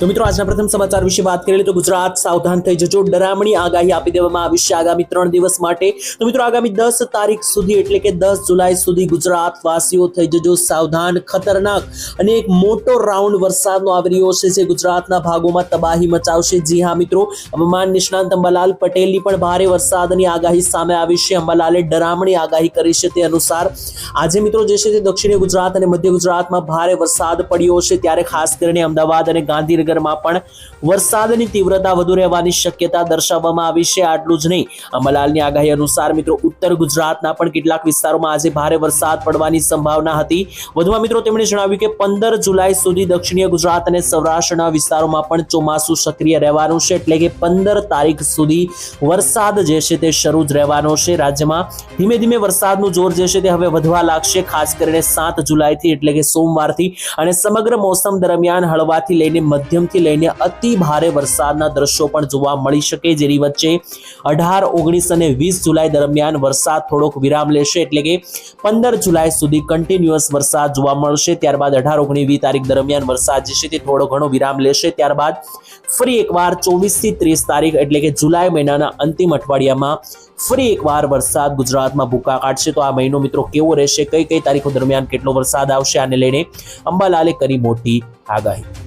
તો મિત્રો, આજના પ્રથમ સમાચાર વિશે વાત કરીએ તો ગુજરાત સાવધાન થઈ જજો. ડરામણી આગાહી આપી દેવામાં આવી છે આગામી ત્રણ દિવસ માટે. તો મિત્રો, આગામી દસ તારીખ સુધી, એટલે કે દસ જુલાઈ સુધી ગુજરાત વાસીઓ થઈ જજો સાવધાન, ખતરનાક અને એક મોટો રાઉન્ડ વરસાદનો આવી રહ્યો છે જે ગુજરાતના ભાગોમાં તબાહી મચાવશે. જી હા મિત્રો, હવામાન નિષ્ણાંત અંબાલાલ પટેલની પણ ભારે વરસાદની આગાહી સામે આવી છે. અંબાલાલે ડરામણી આગાહી કરી છે તે અનુસાર, આજે મિત્રો જે છે તે દક્ષિણ ગુજરાત અને મધ્ય ગુજરાતમાં ભારે વરસાદ પડ્યો છે. ત્યારે ખાસ કરીને અમદાવાદ અને ગાંધીનગરમાં પણ વરસાદની તીવ્રતા વધુ રહેવાની શક્યતા દર્શાવવામાં આવી છે. આટલું જ નહીં અમલાલની આગાહી અનુસાર મિત્રો, ઉત્તર ગુજરાતના પણ કેટલાક વિસ્તારોમાં આજે ભારે વરસાદ પડવાની સંભાવના હતી. વધુમાં મિત્રો, તેમણે જણાવ્યું કે પંદર જુલાઈ સુધી દક્ષિણીય ગુજરાત અને સૌરાષ્ટ્રના વિસ્તારોમાં પણ ચોમાસું સક્રિય રહેવાનું છે. એટલે કે પંદર તારીખ સુધી વરસાદ જે છે તે શરૂ જ રહેવાનો છે. રાજ્યમાં ધીમે ધીમે વરસાદનું જોર જે છે તે હવે વધવા લાગશે, ખાસ કરીને સાત જુલાઈથી એટલે કે સોમવારથી. અને સમગ્ર મોસમ દરમિયાન હળવાથી લઈને મધ્યમથી લઈને અતિ ભારે વરસાદના દ્રશ્યો પણ જોવા મળી શકે જેની વચ્ચે અઢાર, ઓગણીસ અને વીસ જુલાઈ દરમિયાન વરસાદ થોડોક વિરામ લેશે એટલે કે પંદર જુલાઈ સુધી કન્ટિન્યુઅસ વરસાદ જોવા મળશે. ત્યારબાદ અઢાર, ઓગણીસ, વીસ તારીખ દરમિયાન વરસાદ જે છે તે થોડો ઘણો વિરામ લેશે. ત્યારબાદ ફરી એકવાર ચોવીસથી ત્રીસ તારીખ એટલે કે જુલાઈ મહિનાના અંતિમ અઠવાડિયામાં ફરી એકવાર વરસાદ ગુજરાતમાં ભૂકા કાઢશે. તો આ મહિનો મિત્રો કેવો રહેશે? કઈ કઈ તારીખો દરમિયાન કેટલો વરસાદ આવશે? આને લઈને અંબાલાલે કરી મોટી આગાહી.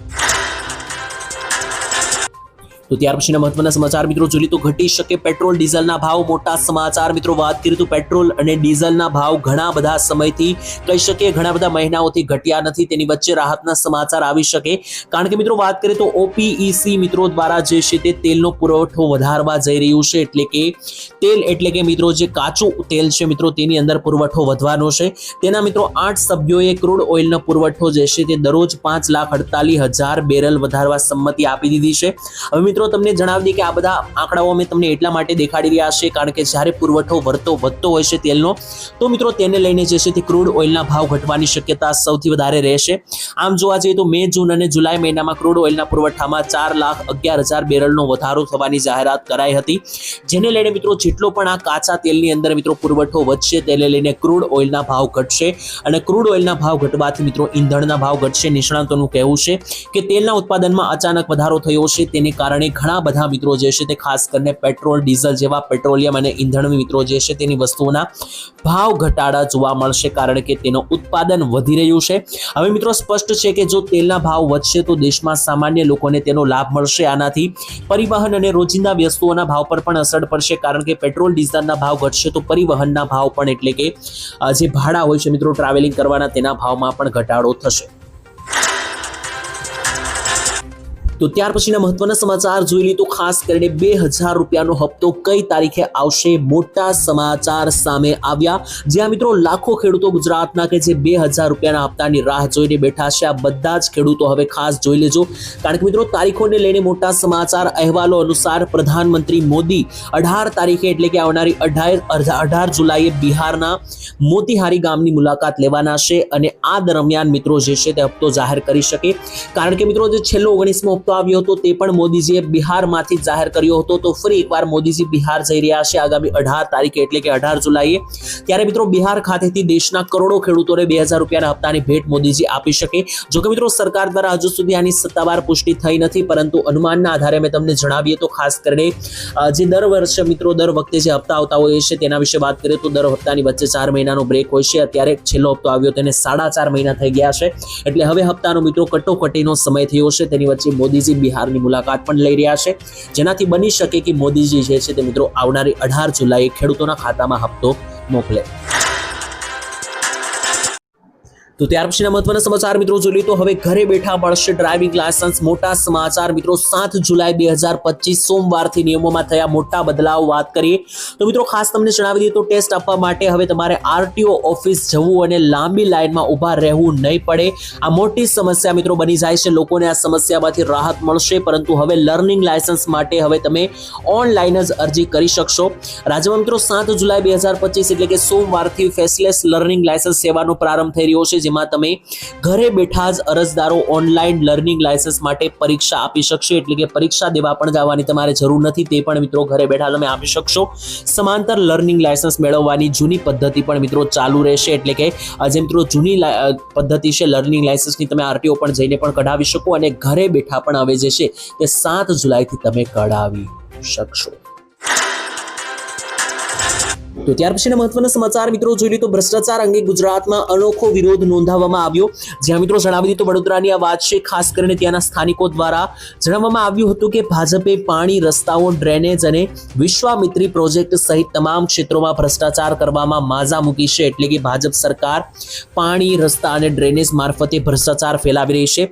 તો ત્યાર પછીના મહત્વના સમાચાર મિત્રો જોઈએ તો ઘટી શકે પેટ્રોલ, ડીઝલના ભાવ. મોટા સમાચાર મિત્રો વાત કરીએ તો પેટ્રોલ અને ડીઝલના ભાવ ઘણા બધા સમયથી કહી શકીએ ઘણા બધા મહિનાઓથી ઘટ્યા નથી. તેની વચ્ચે રાહતના સમાચાર આવી શકે. કારણ કે મિત્રો વાત કરીએ તો ઓપીઈસી મિત્રો દ્વારા જે છે તે તેલનો પુરવઠો વધારવા જઈ રહ્યું છે. એટલે કે તેલ એટલે કે મિત્રો જે કાચું તેલ છે મિત્રો તેની અંદર પુરવઠો વધવાનો છે. તેના મિત્રો આઠ સભ્યોએ ક્રૂડ ઓઇલનો પુરવઠો જે છે તે દરરોજ પાંચ લાખ અડતાલીસ હજાર બેરલ વધારવા સંમતિ આપી દીધી છે. હવે મિત્રો તમને જણાવી દઈએ કે આ બધા આંકડાઓ અમે તમને એટલા માટે દેખાડી રહ્યા છે કારણ કે જ્યારે પુરવઠો વધતો વધતો હોય છે તેલનો, તો મિત્રો તેને લઈને જે છે તે ક્રૂડ ઓઇલના ભાવ ઘટવાની શક્યતા સૌથી વધારે રહેશે. આમ જોવા જઈએ તો મે, જૂન અને જુલાઈ મહિનામાં ક્રૂડ ઓઇલના પુરવઠામાં ચાર લાખ અગિયાર હજાર બેરલનો વધારો થવાની જાહેરાત કરાઈ હતી. જેને લઈને મિત્રો, જેટલો પણ આ કાચા તેલની અંદર મિત્રો પુરવઠો વધશે, તેને લઈને ક્રૂડ ઓઇલના ભાવ ઘટશે અને ક્રૂડ ઓઇલના ભાવ ઘટવાથી મિત્રો ઈંધણના ભાવ ઘટશે, નિષ્ણાંતોનું કહેવું છે કે તેલના ઉત્પાદનમાં અચાનક વધારો થયો છે, તેને કારણે ઘણા બધા મિત્રો જે છે તે ખાસ કરીને પેટ્રોલ, ડીઝલ જેવા પેટ્રોલિયમ અને ઈંધણ મિત્રો જે છે તેની વસ્તુઓના ભાવ ઘટાડા જોવા મળશે કારણ કે તેનું ઉત્પાદન વધી રહ્યું છે. હવે મિત્રો સ્પષ્ટ છે કે જો તેલના ભાવ વધશે તો દેશમાં સામાન્ય લોકોને તેનો લાભ મળશે. આનાથી પરિવહન અને રોજિંદા વસ્તુઓના ભાવ પર પણ અસર પડશે કારણ કે પેટ્રોલ, ડીઝલના ભાવ ઘટશે તો પરિવહનના ભાવ પણ એટલે કે જે ભાડા હોય છે મિત્રો, ટ્રાવેલિંગ કરવાના તેના ભાવમાં પણ ઘટાડો થશે. તો ત્યાર પછીના મહત્વના સમાચાર જોઈ લઈએ તો ખાસ કરીને બે હજાર રૂપિયાનો હપ્તો કઈ તારીખે આવશે મોટા સમાચાર સામે આવ્યા. જ્યાં મિત્રો લાખો ખેડૂતો ગુજરાતના કે જે બે હજાર રૂપિયાના હપ્તાની રાહ જોઈને બેઠા છે. આ બધા જ ખેડૂતો હવે ખાસ જોઈ લેજો. કારણ કે મિત્રો તારીખોને લઈને મોટા સમાચાર અહેવાલો અનુસાર પ્રધાનમંત્રી મોદી અઢાર તારીખે એટલે કે આવનારી અઢાર અઢાર જુલાઈએ બિહારના મોતીહારી ગામની મુલાકાત લેવાના છે અને આ દરમિયાન મિત્રો જે છે તે હપ્તો જાહેર કરી શકે. કારણ કે મિત્રો જે છેલ્લો ઓગણીસમો હપ્તો આવ્યો હતો તે પણ મોદીજીએ બિહારમાંથી જાહેર કર્યો હતો. તો ફરી એકવાર મોદીજી બિહાર જઈ રહ્યા છે આગામી અઢાર તારીખે એટલે કે અઢાર જુલાઈએ. ત્યારે મિત્રો બિહાર ખાતેથી દેશના કરોડો ખેડૂતોને બે હજાર રૂપિયાના હપ્તાની ભેટ મોદીજી આપી શકે. જોકે મિત્રો સરકાર દ્વારા હજુ સુધી આની સત્તાવાર પુષ્ટિ થઈ નથી, પરંતુ અનુમાનના આધારે મેં તમને જણાવીએ તો ખાસ કરીને જે દર વર્ષે મિત્રો દર વખતે જે હપ્તા આવતા હોય છે તેના વિશે વાત કરીએ તો દર હપ્તાની વચ્ચે ચાર મહિનાનો બ્રેક હોય છે. અત્યારે છેલ્લો હપ્તો આવ્યો તેને સાડા ચાર મહિના થઈ ગયા છે. એટલે હવે હપ્તાનો મિત્રો કટોકટીનો સમય થયો છે. તેની વચ્ચે મોદીજી બિહારની મુલાકાત પણ લઈ રહ્યા છે. જેનાથી બની શકે કે મોદીજી જે છે તે મિત્રો આવનારી અઢાર જુલાઈએ ખેડૂતોના ખાતામાં હપ્તો મોકલે. તો ત્યાર પછીના મહત્વના સમાચાર મિત્રો જોઈએ તો હવે ઘરે બેઠા મળશે ડ્રાઇવિંગ લાયસન્સ મોટા સમાચાર મિત્રો, સાત જુલાઈ બે હજાર પચીસ સોમવારથી નિયમોમાં થયા મોટા બદલાવ વાત કરીએ તો મિત્રો ખાસ તમને જણાવી દઈએ તો ટેસ્ટ આપવા માટે હવે તમારે આરટીઓ ઓફિસ જવું અને લાંબી લાઇનમાં ઊભા રહેવું નહીં પડે. આ મોટી સમસ્યા મિત્રો બની જાય છે, લોકોને આ સમસ્યામાંથી રાહત મળશે, પરંતુ હવે લર્નિંગ લાયસન્સ માટે હવે તમે ઓનલાઈન જ અરજી કરી શકશો. રાજ્યમાં મિત્રો સાત જુલાઈ બે હજાર પચીસ એટલે કે સોમવારથી ફેસલેસ લર્નિંગ લાયસન્સ સેવાનો પ્રારંભ થઈ રહ્યો છે જેમાં તમે ઘરે બેઠા જ અરજદારો ઓનલાઈન લર્નિંગ લાયસન્સ માટે પરીક્ષા આપી શકશે. એટલે કે પરીક્ષા દેવા પણ જવાની તમારે જરૂર નથી. તે પણ મિત્રો ઘરે બેઠા તમે આપી શકશો. સમાંતર લર્નિંગ લાયસન્સ મેળવવાની જૂની પદ્ધતિ પણ મિત્રો ચાલુ રહેશે. એટલે કે જે મિત્રો જૂની પદ્ધતિ છે લર્નિંગ લાયસન્સની તમે આરટીઓ પણ જઈને પણ કઢાવી શકો અને ઘરે બેઠા પણ હવે જે છે તે સાત જુલાઈથી તમે કઢાવી શકશો. તો ત્યાર પછીના મહત્વના સમાચાર મિત્રો જોઈ લઈએ તો ભ્રષ્ટાચાર અંગે ગુજરાતમાં અનોખો વિરોધ નોંધાવવામાં આવ્યો. જ્યાં મિત્રો જણાવી દીધું વડોદરાની આ વાત છે, ખાસ કરીને ત્યાંના સ્થાનિકો દ્વારા જણાવવામાં આવ્યું હતું કે ભાજપે પાણી, રસ્તાઓ, ડ્રેનેજ અને વિશ્વામિત્રી પ્રોજેક્ટ સહિત તમામ ક્ષેત્રોમાં ભ્રષ્ટાચાર કરવામાં માઝા મૂકી છે. એટલે કે ભાજપ સરકાર પાણી, રસ્તા અને ડ્રેનેજ મારફતે ભ્રષ્ટાચાર ફેલાવી રહી છે.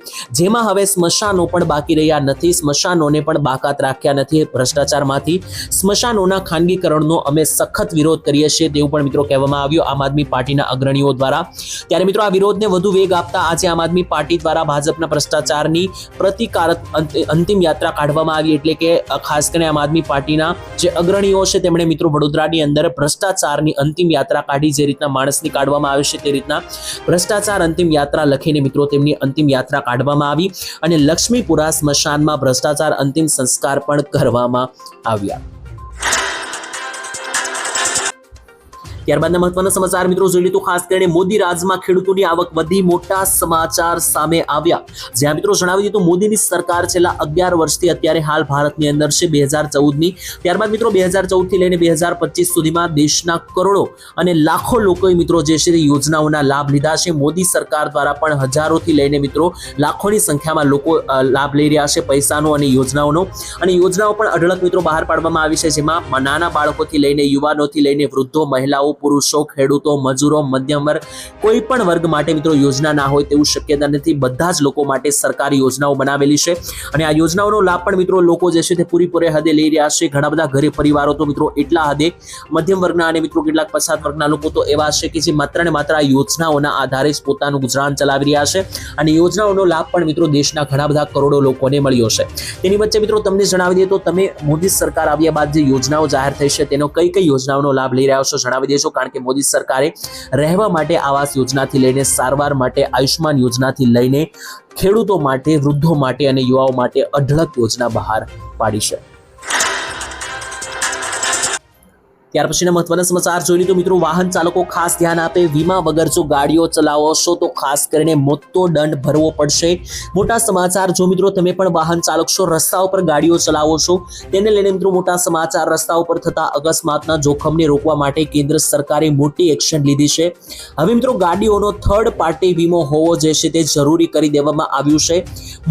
જેમાં હવે સ્મશાનો પણ બાકી રહ્યા નથી. સ્મશાનોને પણ બાકાત રાખ્યા નથી. ભ્રષ્ટાચારમાંથી સ્મશાનોના ખાનગીકરણનો અમે સખત વિરોધ કરીએ છીએ તેવું પણ મિત્રો કહેવામાં આવ્યું. આમ આદમી પાર્ટીના અગ્રણીઓ દ્વારા. ત્યારે મિત્રો આ વિરોધને વધુ વેગ આપતા આજે આમ આદમી પાર્ટી દ્વારા ભાજપના ભ્રષ્ટાચારની પ્રતિકારક અંતિમ યાત્રા કાઢવામાં આવી. એટલે કે ખાસ કરીને આમ આદમી પાર્ટીના જે અગ્રણીઓ છે, તેમણે મિત્રો વડોદરાની અંદર ભ્રષ્ટાચારની અંતિમ યાત્રા કાઢી. જે રીતના માણસની કાઢવામાં આવે છે, તે રીતના ભ્રષ્ટાચાર અંતિમ યાત્રા લખીને મિત્રો તેમની અંતિમ યાત્રા કાઢવામાં આવી. અને લક્ષ્મીપુરા સ્મશાનમાં ભ્રષ્ટાચાર અંતિમ સંસ્કાર પણ કરવામાં આવ્યા. ત્યારબાદના મહત્વના સમાચાર મિત્રો, જોઈ લીધું ખાસ કરીને મોદી રાજમાં ખેડૂતોની આવક વધી, મોટા સમાચાર સામે આવ્યા. જ્યાં મિત્રો જણાવી દીધું મોદીની સરકાર છેલ્લા અગિયાર વર્ષથી અત્યારે હાલ ભારતની અંદર છે બે હજાર ચૌદની. ત્યારબાદ મિત્રો, બે હજાર ચૌદથી લઈને બે હજાર પચીસ સુધીમાં દેશના કરોડો અને લાખો લોકોએ મિત્રો જે છે તે યોજનાઓના લાભ લીધા છે. મોદી સરકાર દ્વારા પણ હજારોથી લઈને મિત્રો લાખોની સંખ્યામાં લોકો લાભ લઈ રહ્યા છે પૈસાનો અને યોજનાઓનો. અને યોજનાઓ પણ અઢળક મિત્રો બહાર પાડવામાં આવી છે, જેમાં નાના બાળકોથી લઈને યુવાનોથી લઈને વૃદ્ધો, મહિલાઓ પુરુષો, ખેડૂતો, મજૂરો મધ્યમ વર્ગ કોઈ પણ વર્ગ માટે મિત્રો યોજના ના હોય તેવું શક્યતા નથી. બધા જ લોકો માટે સરકારી યોજનાઓ બનાવેલી છે અને આ યોજનાઓનો લાભ પણ મિત્રો લોકો જે છે તે પૂરેપૂરે હદે લઈ રહ્યા છે. ઘણા બધા ગરીબ પરિવારો તો મિત્રો એટલા હદે મધ્યમ વર્ગના અને મિત્રો કેટલાક પછાત વર્ગના લોકો તો એવા છે કે જે માત્ર ને માત્ર આ યોજનાઓના આધારે જ પોતાનું ગુજરાન ચલાવી રહ્યા છે અને યોજનાઓનો લાભ પણ મિત્રો દેશના ઘણા બધા કરોડો લોકોને મળ્યો છે. તેની વચ્ચે મિત્રો તમને જણાવી દઈએ તો તમે મોદી સરકાર આવ્યા બાદ જે યોજનાઓ જાહેર થઈ છે તેનો કઈ કઈ યોજનાઓનો લાભ લઈ રહ્યા છો જણાવી દેશો કારણ કે મોદી સરકારે રહેવા માટે આવાસ યોજનાથી લઈને સારવાર માટે આયુષ્માન યોજનાથી લઈને ખેડૂતો માટે, વૃદ્ધો માટે અને યુવાઓ માટે અઢળક યોજના બહાર પાડી છે. ત્યાર પછીના મહત્વના સમાચાર જોઈ લીધું. મિત્રો, વાહન ચાલકો ખાસ ધ્યાન આપે, વીમા વગર જો ગાડીઓ ચલાવો છો તો ખાસ કરીને મોટો દંડ ભરવો પડશે. મોટા સમાચાર, જો મિત્રો તમે પણ વાહન ચાલક છો, રસ્તા ઉપર ગાડીઓ ચલાવો છો, તેને લઈને મિત્રો મોટા સમાચાર, રસ્તા ઉપર થતા અકસ્માતના જોખમને રોકવા માટે કેન્દ્ર સરકારે મોટી એક્શન લીધી છે. હવે મિત્રો, ગાડીઓનો થર્ડ પાર્ટી વીમો હોવો જે છે તે જરૂરી કરી દેવામાં આવ્યું છે.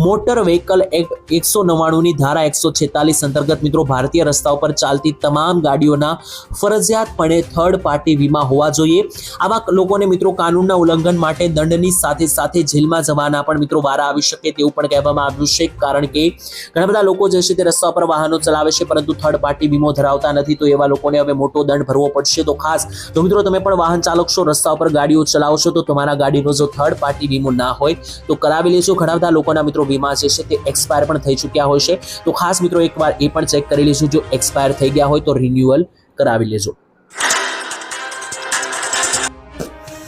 મોટર વ્હીકલ એક્ટ એકસો નવ્વાણુંની ધારા એકસો છેતાલીસ અંતર્ગત મિત્રો, ભારતીય રસ્તા પર ચાલતી તમામ ગાડીઓના ફરજિયાતપણે થર્ડ પાર્ટી વીમા હોવા જોઈએ. આવા લોકોને મિત્રો કાનૂનના ઉલ્લંઘન માટે દંડની સાથે સાથે જેલમાં જવાના પણ મિત્રો વારા આવી શકે તેવું પણ કહેવામાં આવ્યું છે. કારણ કે ઘણા બધા લોકો જે છે તે રસ્તા પર વાહનો ચલાવે છે, પરંતુ થર્ડ પાર્ટી વીમો ધરાવતા નથી, તો એવા લોકોને હવે મોટો દંડ ભરવો પડશે. તો ખાસ તો મિત્રો તમે પણ વાહન ચાલક છો, રસ્તા ઉપર ગાડીઓ ચલાવશો તો તમારા ગાડીનો જો થર્ડ પાર્ટી વીમો ના હોય, તો કરાવી લેજો. ઘણા બધા લોકોના મિત્રો વીમા જે છે તે એક્સપાયર પણ થઈ ચૂક્યા હોય છે. તો ખાસ મિત્રો એકવાર એ પણ ચેક કરી લેજો, જો એક્સપાયર થઈ ગયા હોય, તો રિન્યુઅલ કરાવી લેજો.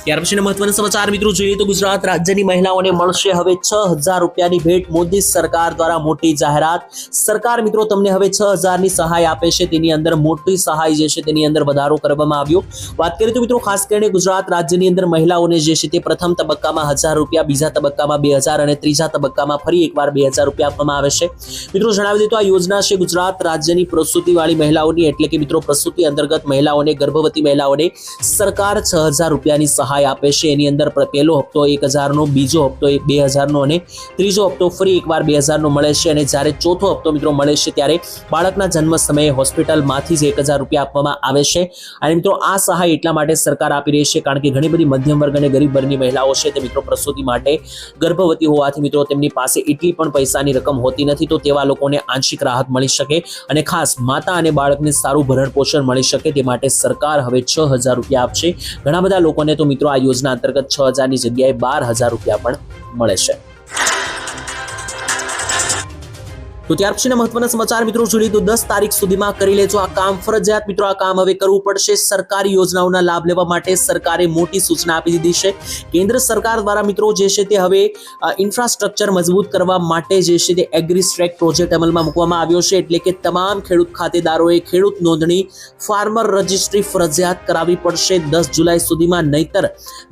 ત્યાર પછીના મહત્વના સમાચાર મિત્રો જોઈએ તો ગુજરાત રાજ્યની મહિલાઓને મળશે હવે છ હજાર રૂપિયાની ભેટ. મોદી સરકાર દ્વારા મોટી જાહેરાત. સરકાર મિત્રો તમને હવે છ હજારની સહાય આપે છે. તેની અંદર મોટી સહાય જે છે તેની અંદર વધારો કરવામાં આવ્યો. વાત કરીએ તો મિત્રો ખાસ કરીને ગુજરાત રાજ્યની અંદર મહિલાઓને જે છે તે પ્રથમ તબક્કામાં હજાર રૂપિયા, બીજા તબક્કામાં બે હજાર અને ત્રીજા તબક્કામાં ફરી એકવાર બે હજાર રૂપિયા આપવામાં આવે છે. મિત્રો જણાવી દઈએ તો આ યોજના છે ગુજરાત રાજ્યની પ્રસૂતિવાળી મહિલાઓની. એટલે કે મિત્રો પ્રસૂતિ અંતર્ગત મહિલાઓને, ગર્ભવતી મહિલાઓને સરકાર છ હજાર રૂપિયાની સહાય આપે છે. એની અંદર પહેલો હપ્તો એક હજારનો, બીજો હપ્તો એ બે હજારનો અને ત્રીજો હપ્તો ફરી એકવાર બે હજારનો મળે છે અને જ્યારે ચોથો હપ્તો મિત્રો મળે છે ત્યારે બાળકના જન્મ સમયે હોસ્પિટલમાંથી જ એક હજાર રૂપિયા આપવામાં આવે છે. અને મિત્રો આ સહાય એટલા માટે સરકાર આપી રહી છે કારણ કે ઘણી બધી મધ્યમ વર્ગ અને ગરીબ વર્ગની મહિલાઓ છે તે મિત્રો પ્રસૂતિ માટે ગર્ભવતી હોવાથી મિત્રો તેમની પાસે એટલી પણ પૈસાની રકમ હોતી નથી તો તેવા લોકોને આંશિક રાહત મળી શકે અને ખાસ માતા અને બાળકને સારું ભરણ પોષણ મળી શકે તે માટે સરકાર હવે છ હજાર રૂપિયા આપશે. ઘણા બધા લોકોને તો મિત્રો આ યોજના અંતર્ગત છ હજારની જગ્યાએ બાર હજાર રૂપિયા પણ મળે છે. તો ત્યાર પછીના મહત્વના સમાચાર મિત્રો જોઈ તો દસ તારીખ સુધીમાં કરી લેજો આ કામ. ફરજિયાત મિત્રો આ કામ હવે કરવું પડશે. સરકારી યોજનાઓના લાભ લેવા માટે સરકારે મોટી સૂચના આપી દીધી છે. કેન્દ્ર સરકાર દ્વારા મિત્રો જે છે તે હવે ઇન્ફ્રાસ્ટ્રક્ચર મજબૂત કરવા માટે જે છે તે એગ્રી સ્ટ્રેક પ્રોજેક્ટ અમલમાં મૂકવામાં આવ્યો છે. એટલે કે તમામ ખેડૂત ખાતેદારોએ ખેડૂત નોંધણી ફાર્મર રજિસ્ટ્રી ફરજિયાત કરાવવી પડશે. દસ જુલાઈ સુધીમાં નહીતર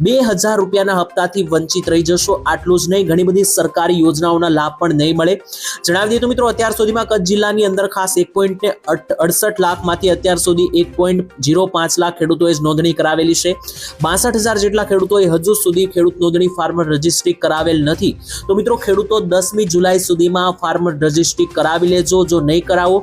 બે હજાર રૂપિયાના હપ્તાથી વંચિત રહી જશો. આટલું જ નહીં, ઘણી બધી સરકારી યોજનાઓના લાભ પણ નહીં મળે. જણાવી દઈએ તો મિત્રો અત્યાર સુધીમાં કચ્છ જિલ્લાની અંદર ખાસ એક પોઈન્ટ અડસઠ લાખમાંથી અત્યાર સુધી એક પોઈન્ટ જીરો પાંચ લાખ ખેડૂતોએ નોંધણી કરાવેલી છે. બાસઠ હજાર જેટલા ખેડૂતોએ હજુ સુધી ખેડૂત નોંધણી ફાર્મર રજિસ્ટ્રી કરાવેલ નથી. તો મિત્રો, ખેડૂતો દસમી જુલાઈ સુધીમાં ફાર્મર રજિસ્ટ્રી કરાવી લેજો. જો નહીં કરાવો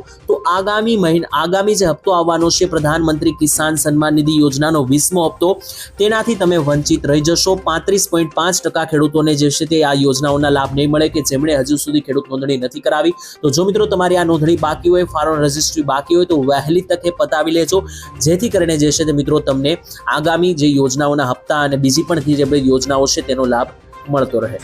આગામી મહિના, આગામી જે હપ્તો આવવાનો છે, પ્રધાનમંત્રી કિસાન સન્માન નિધિ યોજનાનો વીસમો હપ્તો, તેનાથી તમે વંચિત રહી જશો. પાંત્રીસ પોઈન્ટ પાંચ ટકા ખેડૂતોને જે છે તે આ યોજનાઓના લાભ નહીં મળે કે જેમણે હજુ સુધી ખેડૂત નોંધણી નથી કરાવી. તો જો મિત્રો તમારી આ નોંધણી બાકી હોય ફાર્મ રજિસ્ટ્રી બાકી હોય, તો વહેલી તકે પતાવી લેજો. જેથી કરીને જે છે તે મિત્રો તમને આગામી જે યોજનાઓના હપ્તા અને બીજી પણ જે બધી યોજનાઓ છે, તેનો લાભ મળતો રહે.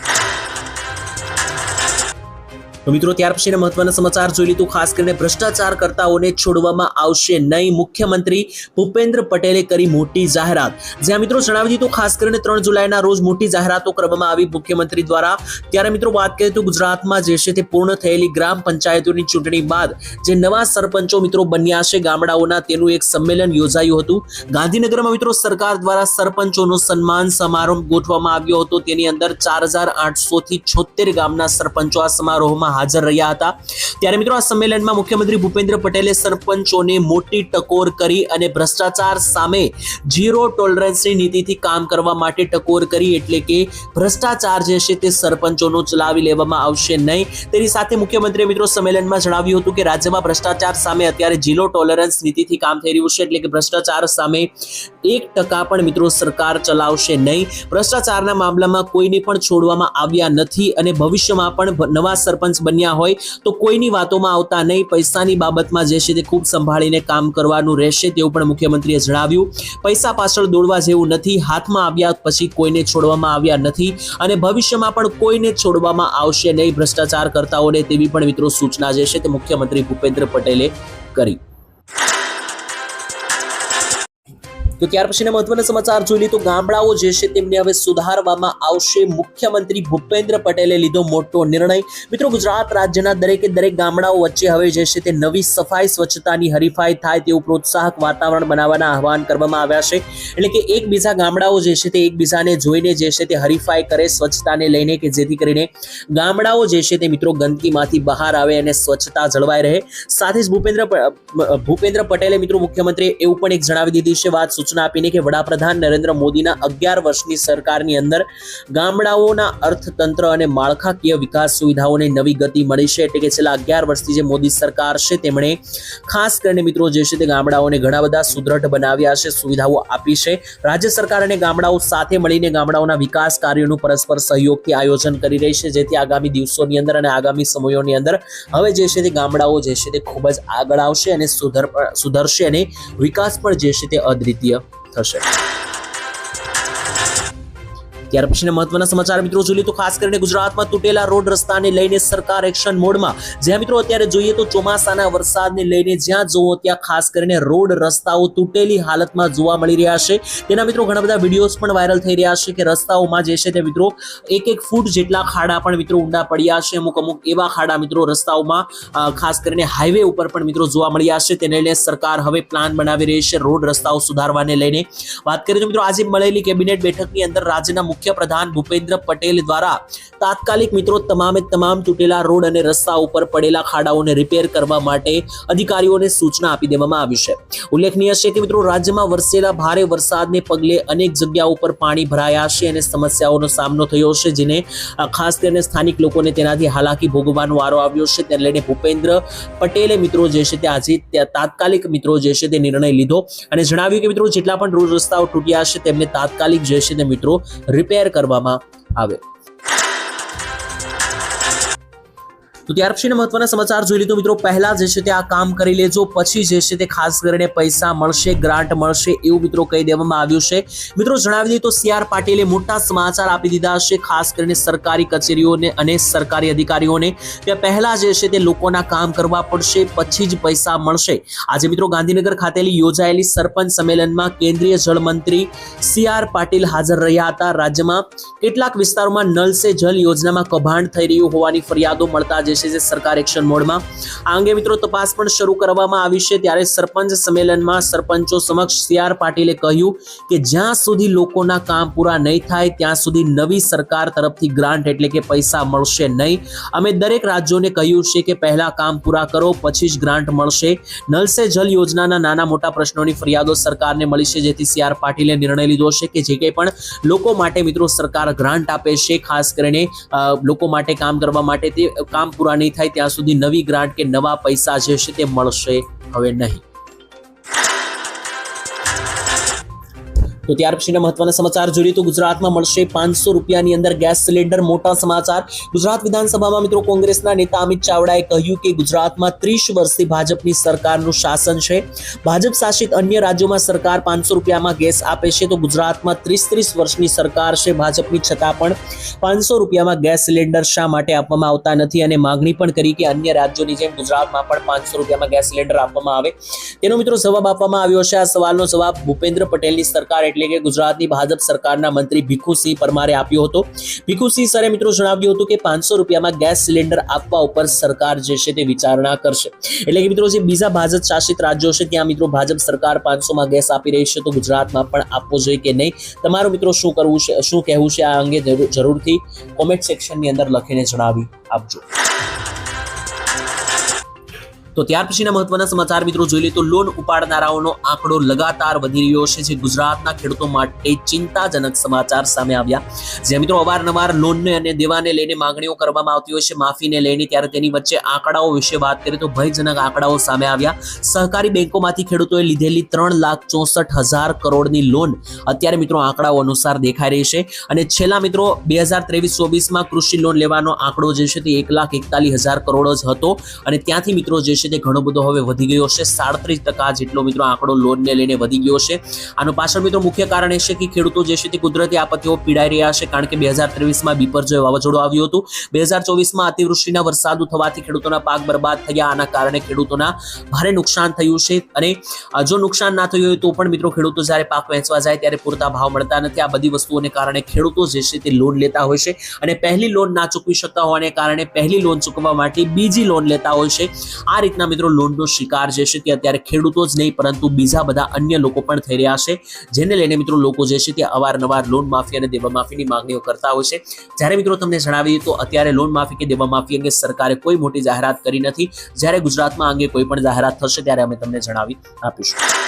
તો મિત્રો, ત્યાર પછીના મહત્વના સમાચાર જોઈ લીધું. ખાસ કરીને ભ્રષ્ટાચાર કરતાઓને છોડવામાં આવશે નહીં. મુખ્યમંત્રી ભૂપેન્દ્ર પટેલે કરી મોટી જાહેરાત. જ્યાં મિત્રો જણાવી દીધું, ખાસ કરીને ત્રણ જુલાઈના રોજ મોટી જાહેરાતો કરવામાં આવી મુખ્યમંત્રી દ્વારા. ત્યારે મિત્રો વાત કરીએ તો ગુજરાતમાં જે છે તે પૂર્ણ થયેલી ગ્રામ પંચાયતોની ચૂંટણી બાદ જે નવા સરપંચો મિત્રો બન્યા છે ગામડાઓના, તેનું એક સંમેલન યોજાયું હતું. ગાંધીનગરમાં મિત્રો સરકાર દ્વારા સરપંચોનો સન્માન સમારંભ ગોઠવવામાં આવ્યો હતો. તેની અંદર ચાર હજાર આઠસો થી છોતેર ગામના સરપંચો આ સમારોહમાં હાજર રહ્યા હતા. ત્યારે મિત્રો આ સંમેલનમાં મુખ્યમંત્રી ભૂપેન્દ્ર પટેલે સરપંચોને મોટી ટકોર કરી અને ભ્રષ્ટાચાર સામે ઝીરો ટોલરન્સની નીતિથી કામ કરવા માટે ટકોર કરી એટલે કે ભ્રષ્ટાચાર જે છે તે સરપંચોનો ચલાવી લેવામાં આવશે નહીં. તેની સાથે મુખ્યમંત્રીએ મિત્રો સંમેલનમાં જણાવ્યું હતું કે રાજ્યમાં ભ્રષ્ટાચાર સામે અત્યારે ઝીરો ટોલરન્સ નીતિથી કામ થઈ રહ્યું છે એટલે કે ભ્રષ્ટાચાર સામે એક ટકા પણ મિત્રો સરકાર ચલાવશે નહીં. ભ્રષ્ટાચારના મામલામાં કોઈને પણ છોડવામાં આવ્યા નથી અને ભવિષ્યમાં પણ નવા સરપંચ બન્યા હોય, તો કોઈની વાતોમાં આવતા નહીં. પૈસાની બાબતમાં જે છે તે ખૂબ સંભાળીને કામ કરવાનું રહેશે તેવું પણ મુખ્યમંત્રીએ જણાવ્યું. પૈસા પાછળ દોડવા જેવું નથી. હાથમાં આવ્યા પછી કોઈને છોડવામાં આવ્યા નથી અને ભવિષ્યમાં પણ કોઈને છોડવામાં આવશે નહીં. ભ્રષ્ટાચાર કરતાઓને તેવી પણ મિત્રો સૂચના જે છે તે મુખ્યમંત્રી ભૂપેન્દ્ર પટેલે કરી. તો ત્યાર પછીના મહત્વના સમાચાર જોઈ તો ગામડાઓ જે છે તેમને હવે સુધારવામાં આવશે. મુખ્યમંત્રી ભૂપેન્દ્ર પટેલે લીધો મોટો નિર્ણય. મિત્રો, ગુજરાત રાજ્યના દરેકે દરેક ગામડાઓ વચ્ચે હવે જે છે તે નવી સફાઈ, સ્વચ્છતાની હરીફાઈ થાય તેવું પ્રોત્સાહક વાતાવરણ બનાવવાના આહવાન કરવામાં આવ્યા છે. એટલે કે એકબીજા ગામડાઓ જે છે તે એકબીજાને જોઈને જે છે તે હરીફાઈ કરે, સ્વચ્છતાને લઈને કે જેથી કરીને ગામડાઓ જે છે તે મિત્રો ગંદકીમાંથી બહાર આવે અને સ્વચ્છતા જળવાઈ રહે. સાથે જ ભૂપેન્દ્ર ભૂપેન્દ્ર પટેલે મિત્રો મુખ્યમંત્રીએ એવું પણ એક જણાવી દીધી છે, વાત સૂચના આપીને કે વડાપ્રધાન નરેન્દ્ર મોદીના અગિયાર વર્ષની સરકારની અંદર ગામડાઓના અર્થતંત્ર અને માળખાકીય વિકાસ સુવિધાઓને નવી ગતિ મળી છે. એટલે કે છેલ્લા અગિયાર વર્ષથી જે મોદી સરકાર છે, તેમણે ખાસ કરીને મિત્રો જે છે તે ગામડાઓને ઘણા બધા સુદ્રઢ બનાવ્યા છે, સુવિધાઓ આપી છે. રાજ્ય સરકાર અને ગામડાઓ સાથે મળીને ગામડાઓના વિકાસ કાર્યોનું પરસ્પર સહયોગથી આયોજન કરી રહી છે. જેથી આગામી દિવસોની અંદર અને આગામી સમયોની અંદર હવે જે છે તે ગામડાઓ જે છે તે ખૂબ જ આગળ આવશે અને સુધર, સુધરશે અને વિકાસ પણ જે છે તે અદ્વિતીય થશે. ત્યાર પછીના મહત્વના સમાચાર મિત્રો જોઈએ તો ખાસ કરીને ગુજરાતમાં તૂટેલા રોડ રસ્તાને લઈને સરકાર એક્શન મોડમાં. જ્યાં મિત્રો અત્યારે જોઈએ તો ચોમાસાના વરસાદને લઈને જ્યાં જુઓ ત્યાં ખાસ કરીને રોડ રસ્તાઓ તૂટેલી હાલતમાં જોવા મળી રહ્યા છે. તેના મિત્રો ઘણા બધા વિડીયોઝ પણ વાયરલ થઈ રહ્યા છે કે રસ્તાઓમાં જે છે તે મિત્રો એક એક ફૂટ જેટલા ખાડા પણ મિત્રો ઊંડા પડ્યા છે. અમુક અમુક એવા ખાડા મિત્રો રસ્તાઓમાં ખાસ કરીને હાઈવે ઉપર પણ મિત્રો જોવા મળ્યા છે. તેને લઈને સરકાર હવે પ્લાન બનાવી રહી છે રોડ રસ્તાઓ સુધારવાને લઈને. વાત કરીએ તો મિત્રો આજે મળેલી કેબિનેટ બેઠકની અંદર રાજ્યના મુખ્ય પ્રધાન ભૂપેન્દ્ર પટેલ દ્વારા તાત્કાલિક મિત્રો તમામે તમામ તૂટેલા રોડ અને રસ્તા ઉપર પડેલા ખાડાઓને રિપેર કરવા માટે અધિકારીઓને સૂચના આપી દેવામાં આવી છે. ઉલ્લેખનીય છે કે મિત્રો રાજ્યમાં વરસેલા ભારે વરસાદને પગલે અનેક જગ્યાઓ ઉપર પાણી ભરાયા છે અને સમસ્યાઓનો સામનો થયો છે, જેને ખાસ કરીને સ્થાનિક લોકોને તેનાથી હાલાકી ભોગવવાનો વારો આવ્યો છે. તેને લઈને ભૂપેન્દ્ર પટેલે મિત્રો જે છે તે આજે તાત્કાલિક મિત્રો જે છે તે નિર્ણય લીધો અને જણાવ્યું કે મિત્રો જેટલા પણ રોડ રસ્તાઓ તૂટ્યા છે, તેમને તાત્કાલિક જે છે તે મિત્રો રિપેર કરવામાં આવે. તો ત્યાર પછીના મહત્વના સમાચાર જોઈ લીધો. મિત્રો, પહેલા જે છે તે આ કામ કરી લેજો. પછી જે છે તે ખાસ કરીને પૈસા મળશે, ગ્રાન્ટ મળશે એવું મિત્રો કહી દેવામાં આવ્યું છે. મિત્રો, જણાવી દઈએ તો સી આર પાટીલે મોટા સમાચાર આપી દીધા છે, ખાસ કરીને સરકારી કચેરીઓને અને સરકારી અધિકારીઓને. કે પહેલા જે છે તે લોકોના કામ કરવા પડશે, પછી જ પૈસા મળશે. આજે મિત્રો ગાંધીનગર ખાતેલી યોજાયેલી સરપંચ સંમેલનમાં કેન્દ્રીય જળમંત્રી સી આર પાટીલ હાજર રહ્યા હતા. રાજ્યમાં કેટલાક વિસ્તારોમાં નલ સે જલ યોજનામાં કૌભાંડ થઈ રહ્યું હોવાની ફરિયાદો મળતા જે છે જે સરકાર એક્શન મોડમાં. આ અંગે મિત્રો તપાસ પણ શરૂ કરવામાં આવી છે. ત્યારે સરપંચ સંમેલનમાં સરપંચો સમક્ષ સી આર પાટીલે કહ્યું કે જ્યાં સુધી લોકોના કામ પૂરા નહીં થાય, ત્યાં સુધી નવી સરકાર તરફથી ગ્રાન્ટ એટલે કે પૈસા મળશે નહીં. અમે દરેક રાજ્યોને કહ્યું છે કે પહેલા કામ પૂરા કરો, પછી જ ગ્રાન્ટ મળશે. નલ સે જલ યોજનાના નાના મોટા પ્રશ્નોની ફરિયાદો સરકારને મળી છે, જેથી સી આર પાટીલે નિર્ણય લીધો છે કે જે કંઈ પણ લોકો માટે મિત્રો સરકાર ગ્રાન્ટ આપે છે, ખાસ કરીને લોકો માટે કામ કરવા માટે તે કામ પૂરા નહીં થાય, ત્યાં સુધી નવી ગ્રાન્ટ કે નવા પૈસા જે છે તે મળશે હવે નહીં. તો ત્યાર પછીના મહત્વના સમાચાર જોઈએ તો ગુજરાતમાં મળશે પાંચસો રૂપિયાની અંદર ગેસ સિલિન્ડર. મોટા સમાચાર. ગુજરાત વિધાનસભામાં મિત્રો કોંગ્રેસના નેતા અમિત ચાવડાએ કહ્યું કે ગુજરાતમાં ત્રીસ વર્ષથી ભાજપની સરકારનું શાસન છે. ભાજપ શાસિત અન્ય રાજ્યોમાં સરકાર પાંચસો રૂપિયામાં ગેસ આપે છે તો ગુજરાતમાં ત્રીસ ત્રીસ વર્ષની સરકાર છે. ભાજપની છતાં પણ પાંચસો રૂપિયામાં ગેસ સિલિન્ડર શા માટે આપવામાં આવતા નથી અને માગણી પણ કરી કે અન્ય રાજ્યોની જેમ ગુજરાતમાં પણ પાંચસો રૂપિયામાં ગેસ સિલિન્ડર આપવામાં આવે. તેનો મિત્રો જવાબ આપવામાં આવ્યો છે. આ સવાલનો જવાબ ભૂપેન્દ્ર પટેલની સરકાર એટલે કે ગુજરાતની ભાજપ સરકારના મંત્રી ભીખુસિંહ પરમારે આપ્યો હતો. ભીખુસિંહ સરે મિત્રો જણાવ્યું હતું કે પાંચસો રૂપિયામાં ગેસ સિલિન્ડર આપવા ઉપર સરકાર જે છે તે વિચારણા કરશે. એટલે કે મિત્રો જે બીજા ભાજપ શાસિત રાજ્યો છે, ત્યાં મિત્રો ભાજપ સરકાર પાંચસોમાં ગેસ આપી રહી છે તો ગુજરાતમાં પણ આપવો જોઈએ કે નહીં? તમારું મિત્રો શું કરવું છે, શું કહેવું છે આ અંગે જરૂરથી કોમેન્ટ સેક્શનની અંદર લખીને જણાવી આપજો. તો ત્યાર પછીના મહત્વના સમાચાર મિત્રો જોઈ લે તો લોન ઉપાડનારાઓનો આંકડો લગાતાર વધી રહ્યો છે. જે ગુજરાતના ખેડૂતો માટે ચિંતાજનક સમાચાર સામે આવ્યા. જે મિત્રો અવારનવાર લોનને અને દેવાને લઈને માંગણીઓ કરવામાં આવતી હોય છે. માફીને લઈને ત્યારે તેની વચ્ચે આંકડાઓ વિશે વાત કરીએ તો ભયજનક આંકડાઓ સામે આવ્યા. સહકારી બેંકોમાંથી ખેડૂતોએ લીધેલી ત્રણ લાખ ચોસઠ હજાર કરોડની લોન અત્યારે મિત્રો આંકડાઓ અનુસાર દેખાઈ રહી છે. અને છેલ્લા મિત્રો બે હજાર ત્રેવીસ ચોવીસમાં કૃષિ લોન લેવાનો આંકડો જે છે તે એક લાખ એકતાલીસ હજાર કરોડ જ હતો. અને ત્યાંથી મિત્રો જે છે તે ઘણો બધો હવે વધી ગયો છે. સાડત્રીસ ટકા જેટલો મિત્રો આંકડો લોનને લઈને વધી ગયો છે. આનું પાછળ મિત્રો મુખ્ય કારણ એ છે કે ખેડૂતો જે છે તે કુદરતી આપત્તિઓ પીડાઈ રહ્યા છે કારણ કે બે હજાર ત્રેવીસમાં બીપરજોય વાવાઝોડું આવ્યું હતું. બે હજાર ચોવીસમાં અતિવૃષ્ટિના વરસાદ થવાથી ખેડૂતોના પાક બરબાદ થયા. આના કારણે ખેડૂતોના ભારે નુકસાન થયું છે અને જો નુકસાન ના થયું હોય તો પણ મિત્રો ખેડૂતો જ્યારે પાક વેચવા જાય ત્યારે પૂરતા ભાવ મળતા નથી. આ બધી વસ્તુઓને કારણે ખેડૂતો જે છે તે લોન લેતા હોય છે અને પહેલી લોન ના ચૂકવી શકતા હોવાને કારણે પહેલી લોન ચૂકવવા માટે બીજી લોન લેતા હોય છે. આ રીતના મિત્રો લોનનો શિકાર જે છે તે અત્યારે ખેડૂતો જ નહીં, પરંતુ બીજા બધા અન્ય લોકો પણ થઈ રહ્યા છે, જેને લઈને મિત્રો લોકો જે છે તે અવારનવાર લોન માફી અને દેવા માફીની માંગણીઓ કરતા હોય છે. જ્યારે મિત્રો તમને જણાવી તો અત્યારે લોન માફી કે દેવા માફી અંગે સરકારે કોઈ મોટી જાહેરાત કરી નથી. જ્યારે ગુજરાતમાં અંગે કોઈ પણ જાહેરાત થશે ત્યારે અમે તમને જણાવી આપીશું.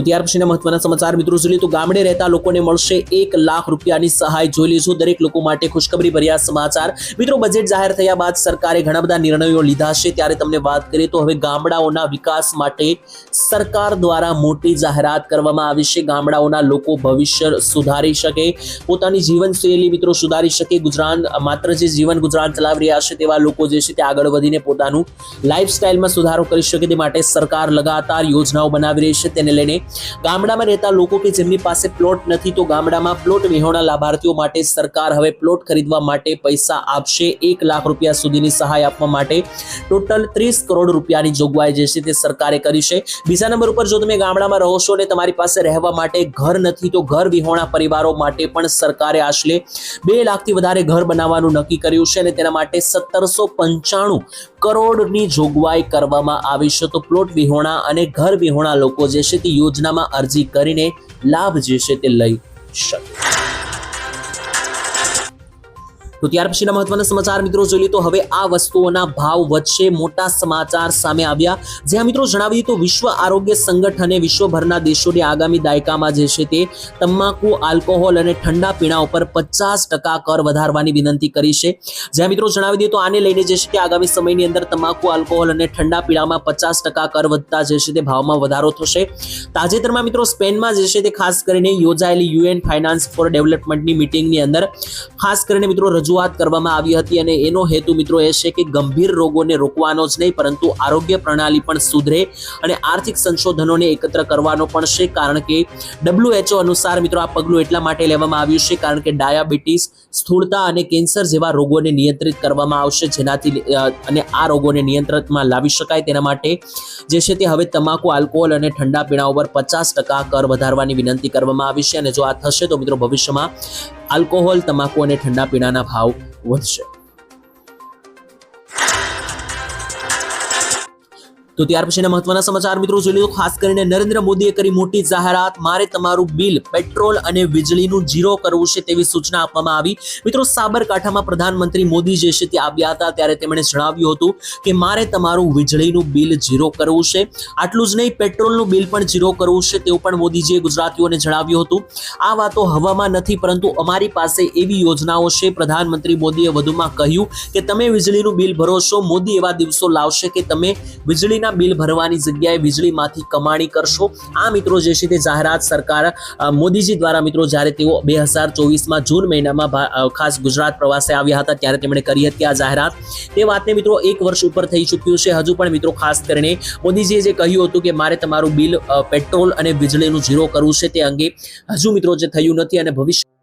તો ત્યાર પછીના મહત્વના સમાચાર, મિત્રો જોઈએ તો ગામડે રહેતા લોકોને મળશે એક લાખ રૂપિયાની સહાય. જોઈ લેજો દરેક લોકો માટે ખુશખબરી ભર્યા સમાચાર. મિત્રો બજેટ જાહેર થયા બાદ સરકારે ઘણા બધા નિર્ણયો લીધા છે. ત્યારે તમને વાત કરીએ તો હવે ગામડાઓના વિકાસ માટે સરકાર દ્વારા મોટી જાહેરાત કરવામાં આવી છે. ગામડાઓના લોકો ભવિષ્ય સુધારી શકે, પોતાની જીવનશૈલી મિત્રો સુધારી શકે. ગુજરાન, માત્ર જે જીવન ગુજરાન ચલાવી રહ્યા છે તેવા લોકો જે છે તે આગળ વધીને પોતાનું લાઈફસ્ટાઈલમાં સુધારો કરી શકે. તે માટે સરકાર લગાતાર યોજનાઓ બનાવી રહી છે. તેને લઈને ગામડામાં રહેતા લોકો કે જેમની પાસે પ્લોટ નથી, તો ગામડામાં પ્લોટ વિહોણા લાભાર્થીઓ માટે સરકાર હવે પ્લોટ ખરીદવા માટે પૈસા આપશે. એક લાખ રૂપિયા સુધીની સહાય આપવા માટે ટોટલ ત્રીસ કરોડ રૂપિયાની જોગવાઈ જે છે તે સરકારે કરી છે. બીજા નંબર ઉપર જો તમે ગામડામાં રહો છો અને તમારી પાસે રહેવા માટે ઘર નથી, તો ઘર વિહોણા પરિવારો માટે પણ સરકારે આશરે બે લાખથી વધારે ઘર બનાવવાનું નક્કી કર્યું છે અને તેના માટે સત્તરસો પંચાણું કરોડની જોગવાઈ કરવામાં આવી છે. તો પ્લોટ વિહોણા અને ઘર વિહોણા લોકો જે છે તે યોજનામાં અરજી કરીને લાભ જે છે તે લઈ શકે. તો ત્યાર પછીના મહત્વના સમાચાર મિત્રો જોઈ લઈએ તો હવે આ વસ્તુઓના ભાવ વધશે. મોટા સમાચાર સામે આવ્યા. જ્યાં મિત્રો જણાવી તો વિશ્વ આરોગ્ય સંગઠને વિશ્વભરના દેશોને આગામી દાયકામાં જે છે તે તમાકુ, આલ્કોહોલ અને ઠંડા પીણા ઉપર પચાસ ટકા કર વધારવાની વિનંતી કરી છે. જ્યાં મિત્રો જણાવી દઈએ તો આને લઈને જે છે કે આગામી સમયની અંદર તમાકુ, આલ્કોહોલ અને ઠંડા પીણામાં પચાસ ટકા કર વધતા જે છે તે ભાવમાં વધારો થશે. તાજેતરમાં મિત્રો સ્પેનમાં જે છે તે ખાસ કરીને યોજાયેલી યુએન ફાઇનાન્સ ફોર ડેવલપમેન્ટની મિટિંગની અંદર ખાસ કરીને મિત્રો રજૂ રજૂઆત કરવામાં આવી હતી અને એનો હેતુ મિત્રો એ છે કે ગંભીર રોગોને રોકવાનો જ નહીં, પરંતુ આરોગ્ય પ્રણાલી પણ સુધરે અને આર્થિક સંશોધનોને એકત્ર કરવાનો પણ છે. કારણ કે ડબ્લ્યુએચઓ અનુસાર મિત્રો આ પગલું એટલા માટે લેવામાં આવ્યું છે કારણ કે ડાયાબિટીસ, સ્થૂળતા અને કેન્સર જેવા રોગોને નિયંત્રિત કરવામાં આવશે, જેનાથી અને આ રોગોને નિયંત્રણમાં લાવી શકાય. તેના માટે જે છે તે હવે તમાકુ, આલ્કોહોલ અને ઠંડા પીણા ઉપર પચાસ ટકા કર વધારવાની વિનંતી કરવામાં આવી છે અને જો આ થશે તો મિત્રો ભવિષ્યમાં આલ્કોહોલ તમાકુ અને ઠંડા પીણાના ભાવ વધશે. તો ત્યાર પછીના મહત્વના સમાચાર મિત્રો જોઈ લીધો ખાસ કરીને નરેન્દ્ર મોદીએ કરી મોટી જાહેરાત. મારે તમારું બિલ, પેટ્રોલ અને વીજળીનું જીરો કરવું છે તેવી સૂચના આપવામાં આવી. મિત્રો, સાબરકાંઠામાં પ્રધાનમંત્રી મોદી જે છે તે આવ્યા હતા ત્યારે તેમણે જણાવ્યું હતું કે મારે તમારું વીજળીનું બિલ જીરો કરવું છે. આટલું જ નહીં, પેટ્રોલનું બિલ પણ જીરો કરવું છે તેવું પણ મોદીજીએ ગુજરાતીઓને જણાવ્યું હતું. આ વાતો હવામાં નથી, પરંતુ અમારી પાસે એવી યોજનાઓ છે. પ્રધાનમંત્રી મોદીએ વધુમાં કહ્યું કે તમે વીજળીનું બિલ ભરો છો, મોદી એવા દિવસો લાવશે કે તમે વીજળીના બિલ ભરવાની જગ્યાએ વીજળીમાંથી કમાણી કરશો. આ મિત્રો જે છે તે જાહેરાત સરકાર મોદીજી દ્વારા મિત્રો જ્યારે તેઓ બે હજાર જૂન મહિનામાં ખાસ ગુજરાત પ્રવાસે આવ્યા હતા ત્યારે તેમણે કરી હતી આ જાહેરાત. તે વાતને મિત્રો એક વર્ષ ઉપર થઈ ચૂક્યું છે. હજુ પણ મિત્રો ખાસ કરીને મોદીજીએ જે કહ્યું હતું કે મારે તમારું બિલ પેટ્રોલ અને વીજળીનું ઝીરો કરવું છે તે અંગે હજુ મિત્રો જે થયું નથી અને ભવિષ્ય